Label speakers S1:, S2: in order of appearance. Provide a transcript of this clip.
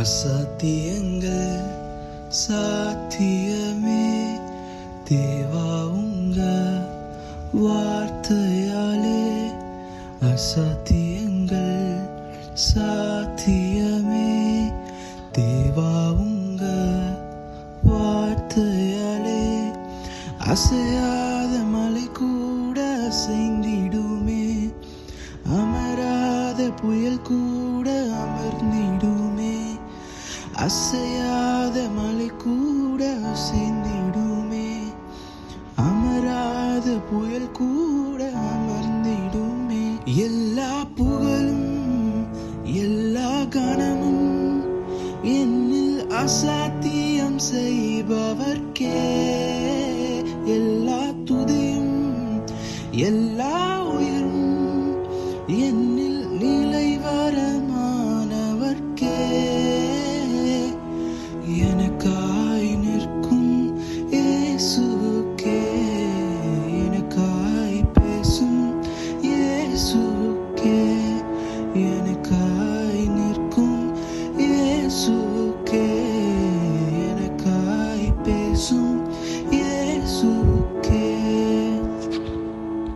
S1: அசாத்தியங்கள் சாத்தியமே. தேவா உங்க வார்த்தையாலே அசாத்தியங்கள் சாத்தியமே. தேவா உங்க வார்த்தையாலே அசையாத மலை கூட அசைந்திடுமே அமராத புயல் கூட அமர் அசையாத மலை கூட அசைந்திடுமே அமராத புயல் கூட அமர்ந்திடுமே. எல்லா புகழும் எல்லா கணமும் என்னில் அசாத்தியம் செய்பவர்க்கே. எல்லா துதியும் எல்லா உயிரும் என் எனக்காய் நிற்கும் இயேசுக்கே எனக்காய் பேசும்